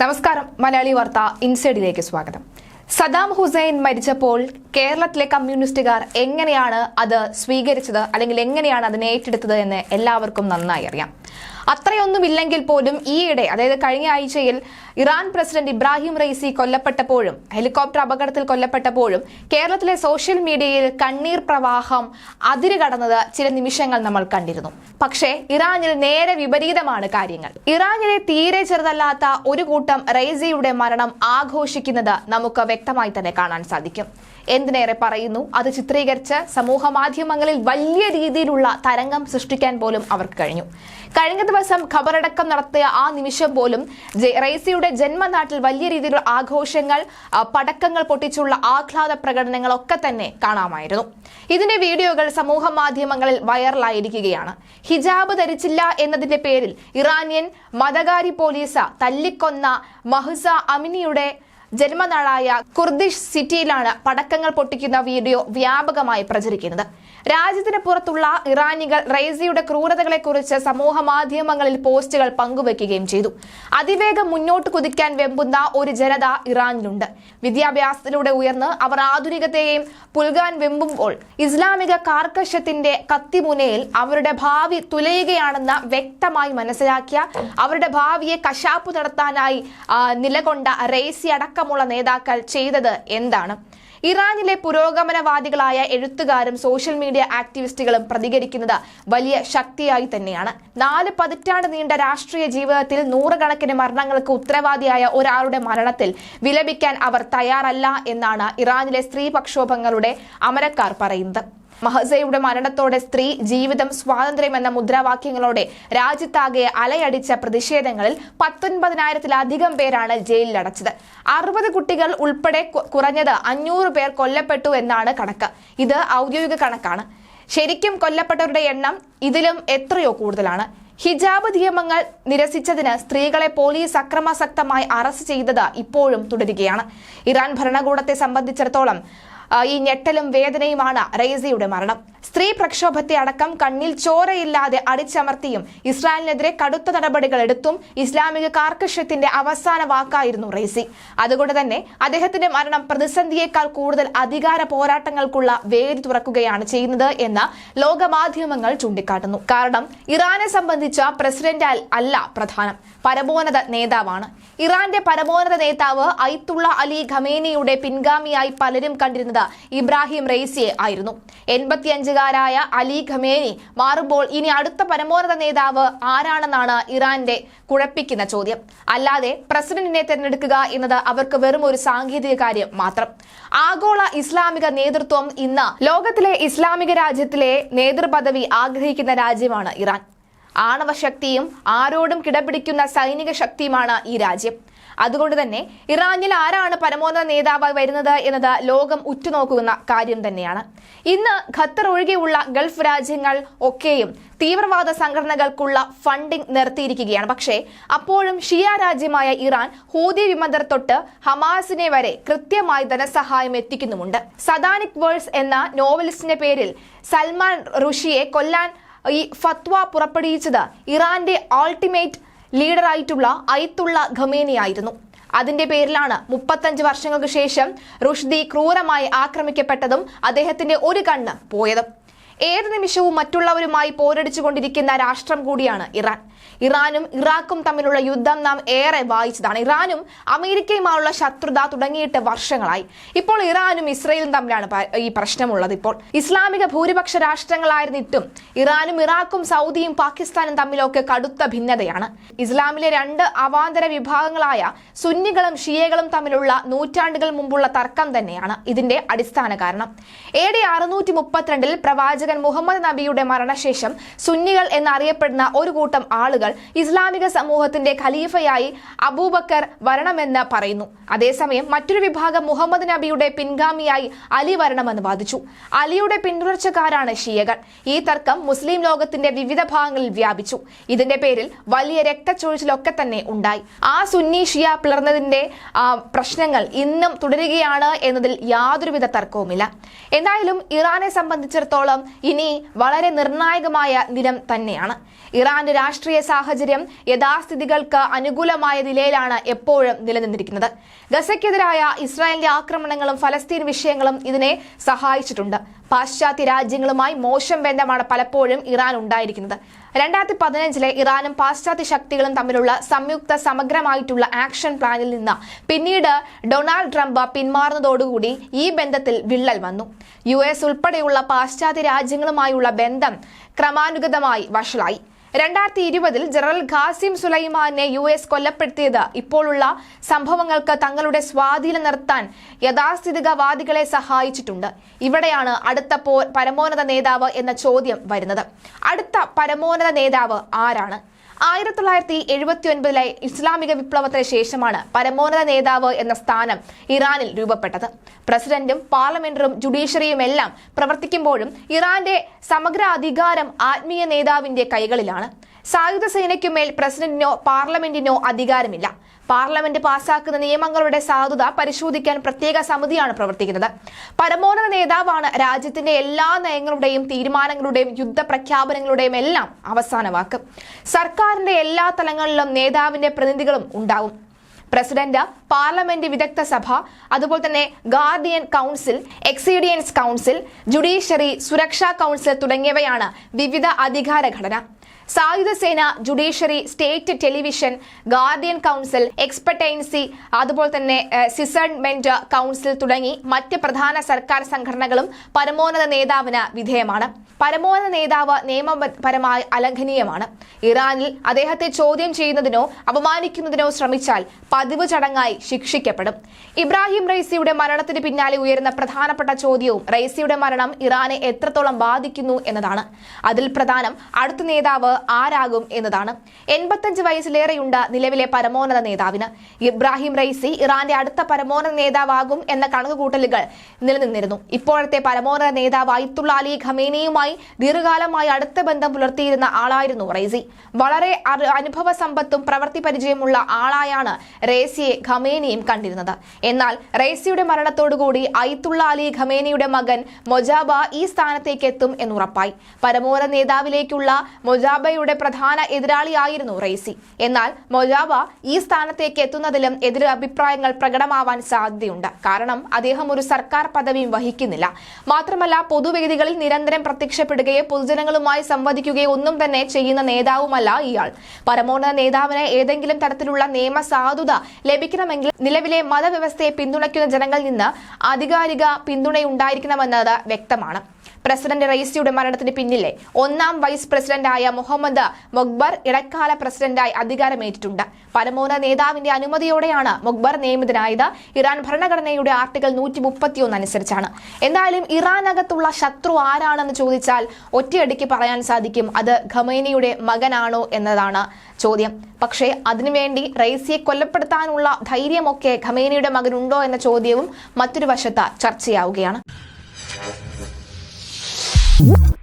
നമസ്കാരം. മലയാളി വാർത്ത ഇൻസൈഡിലേക്ക് സ്വാഗതം. സദാം ഹുസൈൻ മരിച്ചപ്പോൾ കേരളത്തിലെ കമ്മ്യൂണിസ്റ്റുകാർ എങ്ങനെയാണ് അത് സ്വീകരിച്ചത് അല്ലെങ്കിൽ എങ്ങനെയാണ് അതിനെ ഏറ്റെടുത്തത് എന്ന് എല്ലാവർക്കും നന്നായി അറിയാം. അത്രയൊന്നുമില്ലെങ്കിൽ പോലും ഈയിടെ അതായത് കഴിഞ്ഞ ആഴ്ചയിൽ ഇറാൻ പ്രസിഡന്റ് ഇബ്രാഹിം റൈസി കൊല്ലപ്പെട്ടപ്പോഴും ഹെലികോപ്റ്റർ അപകടത്തിൽ കൊല്ലപ്പെട്ടപ്പോഴും കേരളത്തിലെ സോഷ്യൽ മീഡിയയിൽ കണ്ണീർ പ്രവാഹം അതിരുകടന്നത് ചില നിമിഷങ്ങൾ നമ്മൾ കണ്ടിരുന്നു. പക്ഷേ ഇറാനിൽ നേരെ വിപരീതമാണ് കാര്യങ്ങൾ. ഇറാനിലെ തീരെ ചെറുതല്ലാത്ത ഒരു കൂട്ടം റൈസിയുടെ മരണം ആഘോഷിക്കുന്നത് നമുക്ക് വ്യക്തമായി തന്നെ കാണാൻ സാധിക്കും. എന്തിനേറെ പറയുന്നു? അത് ചിത്രീകരിച്ച് സമൂഹ മാധ്യമങ്ങളിൽ വലിയ രീതിയിലുള്ള തരംഗം സൃഷ്ടിക്കാൻ പോലും അവർക്ക് കഴിഞ്ഞു. കഴിഞ്ഞ ദിവസം ഖബറടക്കം നടത്തിയ ആ നിമിഷം പോലും ജെ- റൈസിയുടെ ജന്മനാട്ടിൽ വലിയ രീതിയിലുള്ള ആഘോഷങ്ങൾ പടക്കങ്ങൾ പൊട്ടിച്ചുള്ള ആഹ്ലാദ പ്രകടനങ്ങളൊക്കെ തന്നെ കാണാമായിരുന്നു. ഇതിന്റെ വീഡിയോകൾ സമൂഹ മാധ്യമങ്ങളിൽ വൈറലായിരിക്കുകയാണ്. ഹിജാബ് ധരിച്ചില്ല എന്നതിന്റെ പേരിൽ ഇറാനിയൻ മതകാരി പോലീസ തല്ലിക്കൊന്ന മഹ്സ അമിനിയുടെ ജന്മനാടായ കുർദിഷ് സിറ്റിയിലാണ് പടക്കങ്ങൾ പൊട്ടിക്കുന്ന വീഡിയോ വ്യാപകമായി പ്രചരിക്കുന്നത്. രാജ്യത്തിന് പുറത്തുള്ള ഇറാനികൾ റൈസിയുടെ ക്രൂരതകളെക്കുറിച്ച് സമൂഹ മാധ്യമങ്ങളിൽ പോസ്റ്റുകൾ പങ്കുവെക്കുകയും ചെയ്തു. അതിവേഗം മുന്നോട്ട് കുതിക്കാൻ വെമ്പുന്ന ഒരു ജനത ഇറാനിലുണ്ട്. വിദ്യാഭ്യാസത്തിലൂടെ ഉയർന്ന് അവർ ആധുനികതയെയും പുൽകാൻ വെമ്പുമ്പോൾ ഇസ്ലാമിക കാർക്കശ്യത്തിന്റെ കത്തിമുനയിൽ അവരുടെ ഭാവി തുലയുകയാണെന്ന് വ്യക്തമായി മനസ്സിലാക്കിയ അവരുടെ ഭാവിയെ കശാപ്പ് നടത്താനായി നിലകൊണ്ട റേസി അടക്കമുള്ള നേതാക്കൾ ചെയ്തത് എന്താണ്? ഇറാനിലെ പുരോഗമനവാദികളായ എഴുത്തുകാരും സോഷ്യൽ മീഡിയ ആക്ടിവിസ്റ്റുകളും പ്രതികരിക്കുന്നത് വലിയ ശക്തിയായി തന്നെയാണ്. നാല് പതിറ്റാണ്ട് നീണ്ട രാഷ്ട്രീയ ജീവിതത്തിൽ നൂറുകണക്കിന് മരണങ്ങൾക്ക് ഉത്തരവാദിയായ ഒരാളുടെ മരണത്തിൽ വിലപിക്കാൻ അവർ തയ്യാറല്ല എന്നാണ് ഇറാനിലെ സ്ത്രീപക്ഷോഭങ്ങളുടെ അമരക്കാർ പറയുന്നത്. മഹസയുടെ മരണത്തോടെ സ്ത്രീ ജീവിതം സ്വാതന്ത്ര്യം എന്ന മുദ്രാവാക്യങ്ങളോടെ രാജ്യത്താകെ അലയടിച്ച പ്രതിഷേധങ്ങളിൽ പത്തൊൻപതിനായിരത്തിലധികം പേരാണ് ജയിലിലടച്ചത്. അറുപത് കുട്ടികൾ ഉൾപ്പെടെ കുറഞ്ഞത് അഞ്ഞൂറ് പേർ കൊല്ലപ്പെട്ടു എന്നാണ് കണക്ക്. ഇത് ഔദ്യോഗിക കണക്കാണ്. ശരിക്കും കൊല്ലപ്പെട്ടവരുടെ എണ്ണം ഇതിലും എത്രയോ കൂടുതലാണ്. ഹിജാബ് നിയമങ്ങൾ നിരസിച്ചതിന് സ്ത്രീകളെ പോലീസ് അക്രമാസക്തമായി അറസ്റ്റ് ചെയ്തത് ഇപ്പോഴും തുടരുകയാണ്. ഇറാൻ ഭരണകൂടത്തെ സംബന്ധിച്ചിടത്തോളം ഈ ഞെട്ടലും വേദനയുമാണ് റെയ്സിയുടെ മരണം. സ്ത്രീ പ്രക്ഷോഭത്തെ അടക്കം കണ്ണിൽ ചോരയില്ലാതെ അടിച്ചമർത്തിയും ഇസ്രായേലിനെതിരെ കടുത്ത നടപടികൾ എടുത്തും ഇസ്ലാമിക കാർക്കശ്യത്തിന്റെ അവസാന വാക്കായിരുന്നു റെയ്സി. അതുകൊണ്ട് തന്നെ അദ്ദേഹത്തിന്റെ മരണം പ്രതിസന്ധിയേക്കാൾ കൂടുതൽ അധികാര പോരാട്ടങ്ങൾക്കുള്ള വേദി തുറക്കുകയാണ് ചെയ്യുന്നത് എന്ന് ലോകമാധ്യമങ്ങൾ ചൂണ്ടിക്കാട്ടുന്നു. കാരണം ഇറാനെ സംബന്ധിച്ച പ്രസിഡന്റ് അല്ല പ്രധാനം പരമോന്നത നേതാവാണ്. ഇറാന്റെ പരമോന്നത നേതാവ് ഐത്തുള്ള അലി ഖമേനിയുടെ പിൻഗാമിയായി പലരും കണ്ടിരുന്നത് ഇബ്രാഹിം റെയ്സിയെ ആയിരുന്നു. എൺപത്തിയഞ്ചുകാരായ അലി ഖമേനി മാറുമ്പോൾ ഇനി അടുത്ത പരമോന്നത നേതാവ് ആരാണെന്നാണ് ഇറാന്റെ കുഴപ്പിക്കുന്ന ചോദ്യം. അല്ലാതെ പ്രസിഡന്റിനെ തെരഞ്ഞെടുക്കുക എന്നത് അവർക്ക് വെറും ഒരു സാങ്കേതിക കാര്യം മാത്രം. ആഗോള ഇസ്ലാമിക നേതൃത്വം ഇന്ന് ലോകത്തിലെ ഇസ്ലാമിക രാജ്യത്തിലെ നേതൃപദവി ആഗ്രഹിക്കുന്ന രാജ്യമാണ് ഇറാൻ. ആണവശക്തിയും ആരോടും കിടപിടിക്കുന്ന സൈനിക ശക്തിയുമാണ് ഈ രാജ്യം. അതുകൊണ്ട് തന്നെ ഇറാനിൽ ആരാണ് പരമോന്നത നേതാവായി വരുന്നത് എന്നത് ലോകം ഉറ്റുനോക്കുന്ന കാര്യം തന്നെയാണ്. ഇന്ന് ഖത്തർ ഒഴികെയുള്ള ഗൾഫ് രാജ്യങ്ങൾ ഒക്കെയും തീവ്രവാദ സംഘടനകൾക്കുള്ള ഫണ്ടിംഗ് നിർത്തിയിരിക്കുകയാണ്. പക്ഷേ അപ്പോഴും ഷിയ രാജ്യമായ ഇറാൻ ഹൂതി വിമതർ തൊട്ട് ഹമാസിനെ വരെ കൃത്യമായി ധനസഹായം എത്തിക്കുന്നുമുണ്ട്. സദാനിക് വേൾസ് എന്ന നോവലിസ്റ്റിന്റെ പേരിൽ സൽമാൻ റുഷിയെ കൊല്ലാൻ ഈ ഫത്വ പുറപ്പെടുവിച്ചത് ഇറാന്റെ ആൾട്ടിമേറ്റ് ലീഡറായിട്ടുള്ള ഐത്തുള്ള ഖമേനിയായിരുന്നു. അതിന്റെ പേരിലാണ് മുപ്പത്തഞ്ച് വർഷങ്ങൾക്ക് ശേഷം റുഷ്ദി ക്രൂരമായി ആക്രമിക്കപ്പെട്ടതും അദ്ദേഹത്തിന്റെ ഒരു കണ്ണ് പോയതും. ഏത് നിമിഷവും മറ്റുള്ളവരുമായി പോരടിച്ചുകൊണ്ടിരിക്കുന്ന രാഷ്ട്രം കൂടിയാണ് ഇറാൻ. ഇറാനും ഇറാഖും തമ്മിലുള്ള യുദ്ധം നാം ഏറെ വായിച്ചതാണ്. ഇറാനും അമേരിക്കയുമായുള്ള ശത്രുത തുടങ്ങിയിട്ട് വർഷങ്ങളായി. ഇപ്പോൾ ഇറാനും ഇസ്രയേലും തമ്മിലാണ് ഈ പ്രശ്നമുള്ളത് ഇപ്പോൾ. ഇസ്ലാമിക ഭൂരിപക്ഷ രാഷ്ട്രങ്ങളായിരുന്നിട്ടും ഇറാനും ഇറാഖും സൗദിയും പാകിസ്ഥാനും തമ്മിലൊക്കെ കടുത്ത ഭിന്നതയാണ്. ഇസ്ലാമിലെ രണ്ട് അവാന്തര വിഭാഗങ്ങളായ സുന്നികളും ഷിയകളും തമ്മിലുള്ള നൂറ്റാണ്ടുകൾ മുമ്പുള്ള തർക്കം തന്നെയാണ്. ഇതിന്റെ അടിസ്ഥാന കാരണം. എ ഡി അറുന്നൂറ്റി മുപ്പത്തിരണ്ടിൽ പ്രവാചകൻ മുഹമ്മദ് നബിയുടെ മരണശേഷം സുന്നികൾ എന്നറിയപ്പെടുന്ന ഒരു കൂട്ടം ആളുകൾ ഇസ്ലാമിക സമൂഹത്തിന്റെ ഖലീഫയായി അബൂബക്കർ വരണമെന്ന് പറയുന്നു. അതേസമയം മറ്റൊരു വിഭാഗം മുഹമ്മദ് നബിയുടെ പിൻഗാമിയായി അലി വരണമെന്ന് വാദിച്ചു. അലിയുടെ പിന്തുടർച്ചക്കാരാണ് ഷിയകൾ. ഈ തർക്കം മുസ്ലിം ലോകത്തിന്റെ വിവിധ ഭാഗങ്ങളിൽ വ്യാപിച്ചു. ഇതിന്റെ പേരിൽ വലിയ രക്തച്ചൊഴിച്ചിലൊക്കെ തന്നെ ഉണ്ടായി. ആ സുന്നി ഷിയ പിളർന്നതിന്റെ പ്രശ്നങ്ങൾ ഇന്നും തുടരുകയാണ് എന്നതിൽ യാതൊരുവിധ തർക്കവുമില്ല. എന്തായാലും ഇറാനെ സംബന്ധിച്ചിടത്തോളം ഇനി വളരെ നിർണായകമായ ദിനം തന്നെയാണ്. ഇറാന്റെ രാഷ്ട്രീയ സാഹചര്യം യഥാസ്ഥിതികൾക്ക് അനുകൂലമായ നിലയിലാണ് എപ്പോഴും നിലനിന്നിരിക്കുന്നത്. ഗസയ്ക്കെതിരായ ഇസ്രായേലിന്റെ ആക്രമണങ്ങളും ഫലസ്തീൻ വിഷയങ്ങളും ഇതിനെ സഹായിച്ചിട്ടുണ്ട്. പാശ്ചാത്യ രാജ്യങ്ങളുമായി മോശം ബന്ധമാണ് പലപ്പോഴും ഇറാൻ ഉണ്ടായിരിക്കുന്നത്. രണ്ടായിരത്തി പതിനഞ്ചിലെ ഇറാനും പാശ്ചാത്യ ശക്തികളും തമ്മിലുള്ള സംയുക്ത സമഗ്രമായിട്ടുള്ള ആക്ഷൻ പ്ലാനിൽ നിന്ന് പിന്നീട് ഡൊണാൾഡ് ട്രംപ് പിന്മാറുന്നതോടുകൂടി ഈ ബന്ധത്തിൽ വിള്ളൽ വന്നു. യു എസ് ഉൾപ്പെടെയുള്ള പാശ്ചാത്യ രാജ്യങ്ങളുമായുള്ള ബന്ധം ക്രമാനുഗതമായി വഷളായി. രണ്ടായിരത്തി ഇരുപതിൽ ജനറൽ ഖാസിം സുലൈമാനെ യു എസ് കൊല്ലപ്പെടുത്തിയത് ഇപ്പോഴുള്ള സംഭവങ്ങൾക്ക് തങ്ങളുടെ സ്വാധീനം നിർത്താൻ യഥാസ്ഥിതികവാദികളെ സഹായിച്ചിട്ടുണ്ട്. ഇവിടെയാണ് അടുത്ത പരമോന്നത നേതാവ് എന്ന ചോദ്യം വരുന്നത്. അടുത്ത പരമോന്നത നേതാവ് ആരാണ്? ആയിരത്തി തൊള്ളായിരത്തി എഴുപത്തി ഒൻപതിലെ ഇസ്ലാമിക വിപ്ലവത്തിന് ശേഷമാണ് പരമോന്നത നേതാവ് എന്ന സ്ഥാനം ഇറാനിൽ രൂപപ്പെട്ടത്. പ്രസിഡന്റും പാർലമെന്ററും ജുഡീഷ്യറിയും എല്ലാം പ്രവർത്തിക്കുമ്പോഴും ഇറാന്റെ സമഗ്ര അധികാരം ആത്മീയ നേതാവിന്റെ കൈകളിലാണ്. സായുധ സേനയ്ക്കുമേൽ പ്രസിഡന്റിനോ പാർലമെന്റിനോ അധികാരമില്ല. പാർലമെന്റ് പാസാക്കുന്ന നിയമങ്ങളുടെ സാധുത പരിശോധിക്കാൻ പ്രത്യേക സമിതിയാണ് പ്രവർത്തിക്കുന്നത്. പരമോന്നത നേതാവാണ് രാജ്യത്തിന്റെ എല്ലാ നയങ്ങളുടെയും തീരുമാനങ്ങളുടെയും യുദ്ധ പ്രഖ്യാപനങ്ങളുടെയും എല്ലാം അവസാന വാക്ക്. സർക്കാരിന്റെ എല്ലാ തലങ്ങളിലും നേതാവിന്റെ പ്രതിനിധികളും ഉണ്ടാവും. പ്രസിഡന്റ് പാർലമെന്റ് വിദഗ്ധ സഭ അതുപോലെ തന്നെ guardian council expediency council judiciary സുരക്ഷാ കൗൺസിൽ തുടങ്ങിയവയാണ് വിവിധ അധികാര ഘടന. സായുധ സേന judiciary state television guardian council എക്സ്പെർട്ടൈൻസി അതുപോലെ തന്നെ സിസൺമെന്റ് കൗൺസിൽ തുടങ്ങി മറ്റ് പ്രധാന സർക്കാർ സംഘടനകളും പരമോന്നത നേതാവിന് വിധേയമാണ്. പരമോന്നത നേതാവ് നിയമപരമായി അലംഘനീയമാണ്. ഇറാനിൽ അദ്ദേഹത്തെ ചോദ്യം ചെയ്യുന്നതിനോ അപമാനിക്കുന്നതിനോ ശ്രമിച്ചാൽ പതിവ് ചടങ്ങായി ശിക്ഷിക്കപ്പെടും. ഇബ്രാഹിം റൈസിയുടെ മരണത്തിന് പിന്നാലെ ഉയരുന്ന പ്രധാനപ്പെട്ട ചോദ്യവും റൈസിയുടെ മരണം ഇറാനെ എത്രത്തോളം ബാധിക്കുന്നു എന്നതാണ്. അതിൽ പ്രധാനം അടുത്ത നേതാവ് ആരാകും എന്നതാണ്. എൺപത്തഞ്ച് വയസ്സിലേറെയുണ്ട് നിലവിലെ പരമോന്നത നേതാവിന്. ഇബ്രാഹിം റൈസി ഇറാന്റെ അടുത്ത പരമോന്നത നേതാവാകും എന്ന കണക്കുകൂട്ടലുകൾ നിലനിന്നിരുന്നു. ഇപ്പോഴത്തെ പരമോന്നത നേതാവ് അയത്തുള്ള അലി ഖമേനയുമായി ദീർഘകാലമായി അടുത്ത ബന്ധം പുലർത്തിയിരുന്ന ആളായിരുന്നു റൈസി. വളരെ അനുഭവ സമ്പത്തും പ്രവൃത്തി പരിചയമുള്ള ആളായാണ് റേസിയെ ഖമേനിയും കണ്ടിരുന്നത്. എന്നാൽ റേസിയുടെ മരണത്തോടുകൂടി ഐത്തുള്ള അലി ഖമേനിയുടെ മകൻ മൊജാബ ഈ സ്ഥാനത്തേക്ക് എത്തും എന്നുറപ്പായി. പരമോര നേതാവിലേക്കുള്ള മൊജാബയുടെ പ്രധാന എതിരാളിയായിരുന്നു റേസി എന്നാൽ മൊജാബ ഈ സ്ഥാനത്തേക്ക് എത്തുന്നതിലും എതിർ അഭിപ്രായങ്ങൾ പ്രകടമാവാൻ സാധ്യതയുണ്ട്. കാരണം അദ്ദേഹം ഒരു സർക്കാർ പദവിയും വഹിക്കുന്നില്ല. മാത്രമല്ല പൊതുവേദികളിൽ നിരന്തരം പ്രത്യക്ഷപ്പെടുകയോ പൊതുജനങ്ങളുമായി സംവദിക്കുകയോ ഒന്നും തന്നെ ചെയ്യുന്ന നേതാവുമല്ല ഇയാൾ. പരമോന്നത നേതാവിന് ഏതെങ്കിലും തരത്തിലുള്ള നിയമ സാധുത ലഭിക്കണമെങ്കിൽ നിലവിലെ മതവ്യവസ്ഥയെ പിന്തുണയ്ക്കുന്ന ജനങ്ങളിൽ നിന്ന് ആധികാരിക പിന്തുണയുണ്ടായിരിക്കണമെന്നത് വ്യക്തമാണ്. പ്രസിഡന്റ് റൈസിയുടെ മരണത്തിന് പിന്നിലെ ഒന്നാം വൈസ് പ്രസിഡന്റായ മുഹമ്മദ് മൊക്ബർ ഇടക്കാല പ്രസിഡന്റായി അധികാരമേറ്റിട്ടുണ്ട്. പരമോന്നത നേതാവിന്റെ അനുമതിയോടെയാണ് മൊക്ബർ നിയമിതനായത്. ഇറാൻ ഭരണഘടനയുടെ ആർട്ടിക്കൽ നൂറ്റി മുപ്പത്തിയൊന്ന് അനുസരിച്ചാണ്. എന്തായാലും ഇറാനകത്തുള്ള ശത്രു ആരാണെന്ന് ചോദിച്ചാൽ ഒറ്റയടിക്ക് പറയാൻ സാധിക്കും അത് ഖമേനിയുടെ മകനാണോ എന്നതാണ് ചോദ്യം. പക്ഷേ അതിനുവേണ്ടി റൈസിയെ കൊല്ലപ്പെടുത്താനുള്ള ധൈര്യമൊക്കെ ഖമേനിയുടെ മകനുണ്ടോ എന്ന ചോദ്യവും മറ്റൊരു വശത്ത് ചർച്ചയാവുകയാണ്. Woo!